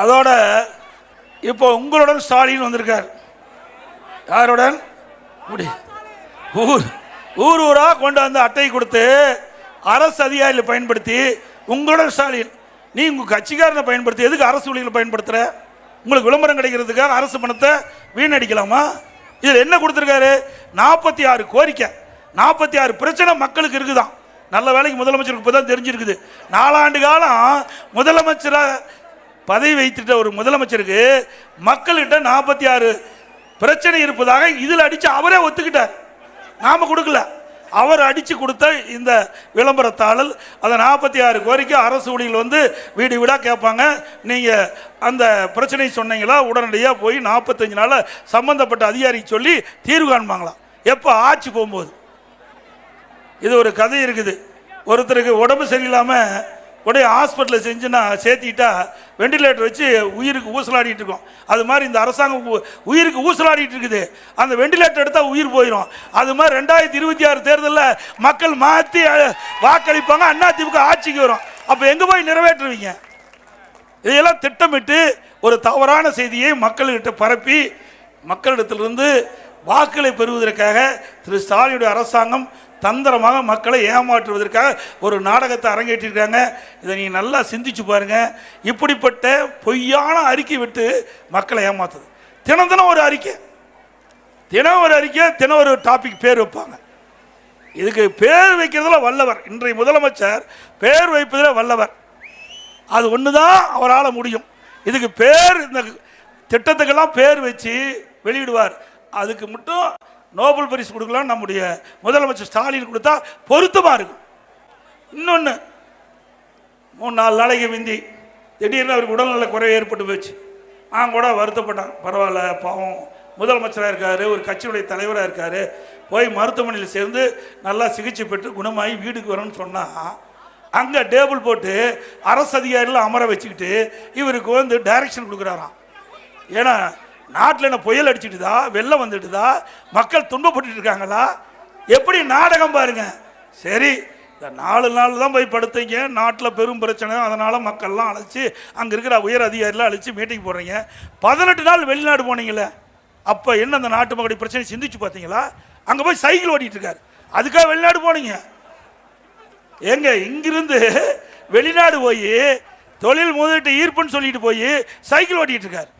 அதோட இப்போ உங்களுடன் ஸ்டாலின் வந்திருக்கார். யாருடன்? முடி. ஊர் ஊர் ஊரா கொண்டு வந்து அட்டை கொடுத்து அரசு அதிகாரியில் பயன்படுத்தி உங்களுடன் ஸ்டாலின் நீ உங்க கட்சிக்காரனை பயன்படுத்தி எதுக்கு அரசு ஊழியர்களை பயன்படுத்துற? உங்களுக்கு விளம்பரம் கிடைக்கிறதுக்காக அரசு பணத்தை வீணடிக்கலாமா? இதில் என்ன கொடுத்துருக்காரு? நாற்பத்தி ஆறு கோரிக்கை நாற்பத்தி ஆறு பிரச்சனை மக்களுக்கு இருக்குதான். நல்ல வேலைக்கு முதலமைச்சருக்கு இப்போ தான் தெரிஞ்சிருக்குது. நாலாண்டு காலம் முதலமைச்சராக பதவி வைத்துட்ட ஒரு முதலமைச்சருக்கு மக்கள்கிட்ட நாற்பத்தி ஆறு பிரச்சனை இருப்பதாக இதில் அடித்து அவரே ஒத்துக்கிட்டார். நாம் கொடுக்கல. அவர் அடித்து கொடுத்த இந்த விளம்பரத்தாளல் அந்த நாற்பத்தி ஆறு கோரிக்கை அரசு ஊழியர்கள் வந்து வீடு வீடாக கேட்பாங்க. நீங்கள் அந்த பிரச்சனை சொன்னீங்களா? உடனடியாக போய் நாற்பத்தஞ்சு நாளில் சம்மந்தப்பட்ட அதிகாரிக்கு சொல்லி தீர்வு காண்பாங்களாம் எப்போ ஆட்சி போகும்போது. இது ஒரு கதை இருக்குது. ஒருத்தருக்கு உடம்பு சரியில்லாமல் உடனே ஹாஸ்பிட்டலில் செஞ்சுன்னா சேர்த்திட்டா வெண்டிலேட்டர் வச்சு உயிருக்கு ஊசலாடிட்டு இருக்கோம். அது மாதிரி இந்த அரசாங்கம் உ- உயிருக்கு ஊசலாடிட்டு இருக்குது. அந்த வெண்டிலேட்டர் எடுத்தால் உயிர் போயிடும் அது மாதிரி ரெண்டாயிரத்தி இருபத்தி ஆறு தேர்தலில் மக்கள் மாற்றி வாக்களிப்பாங்க. அண்ணா திமுக ஆட்சிக்கு வரும். அப்போ எங்கே போய் நிறைவேற்றுவீங்க? இதையெல்லாம் திட்டமிட்டு ஒரு தவறான செய்தியை மக்கள்கிட்ட பரப்பி மக்களிடத்திலிருந்து வாக்குகளை பெறுவதற்காக திரு ஸ்டாலினுடைய அரசாங்கம் தந்திரமாக மக்களை ஏமாற்றுவதற்காக ஒரு நாடகத்தை அரங்கேற்றிருக்காங்க. இதை நீங்கள் நல்லா சிந்திச்சு பாருங்க. இப்படிப்பட்ட பொய்யான அறிக்கை விட்டு மக்களை ஏமாத்துது. தினம் தினம் ஒரு அறிக்கை. தினம் ஒரு அறிக்கை தினம் ஒரு டாபிக் பேர் வைப்பாங்க. இதுக்கு பேர் வைக்கிறதுல வல்லவர். இன்றைய முதலமைச்சர் பேர் வைப்பதில் வல்லவர். அது ஒன்று தான் அவரால் முடியும். இதுக்கு பேர் இந்த திட்டத்துக்கெல்லாம் பேர் வச்சு வெளியிடுவார். அதுக்கு மட்டும் நோபல் பரிசு கொடுக்கலாம் நம்முடைய முதலமைச்சர் ஸ்டாலின் கொடுத்தா பொருத்தமாக இருக்கும். இன்னொன்று மூணு நாலு நாளைக்கு முந்தி திடீர்னு அவருக்கு உடல்நல குறைவு ஏற்பட்டு போச்சு. நான் கூட வருத்தப்பட்டேன். பரவாயில்ல பாவம். முதலமைச்சராக இருக்கார் ஒரு கட்சியுடைய தலைவராக இருக்கார். போய் மருத்துவமனையில் சேர்ந்து நல்லா சிகிச்சை பெற்று குணமாகி வீட்டுக்கு வரணும்னு சொன்னால் அங்கே டேபிள் போட்டு அரசு அதிகாரிகள் அமர வச்சுக்கிட்டு இவருக்கு வந்து டைரக்ஷன் கொடுக்குறாராம். ஏன்னா நாட்டில் என்ன புயல் அடிச்சிட்டுதா? வெள்ளம் வந்துட்டுதா? மக்கள் துன்பப்பட்டுட்டு இருக்காங்களா? எப்படி நாடகம் பாருங்க. சரி இந்த நாலு நாள் தான் போய் படுத்தீங்க. நாட்டில் பெரும் பிரச்சனை. அதனால் மக்கள்லாம் அழைச்சி அங்கே இருக்கிற உயர் அதிகாரிலாம் அழைச்சி மீட்டிங் போடுறீங்க. பதினெட்டு நாள் வெளிநாடு போனீங்களே அப்போ என்ன அந்த நாட்டு மக்களுடைய பிரச்சனை சிந்திச்சு பார்த்தீங்களா? அங்கே போய் சைக்கிள் ஓட்டிகிட்டு இருக்காரு. அதுக்காக வெளிநாடு போனீங்க. ஏங்க இங்கிருந்து வெளிநாடு போய் தொழில் முதலீட்டு ஈர்ப்புன்னு சொல்லிட்டு போய் சைக்கிள் ஓட்டிகிட்டு இருக்கார்.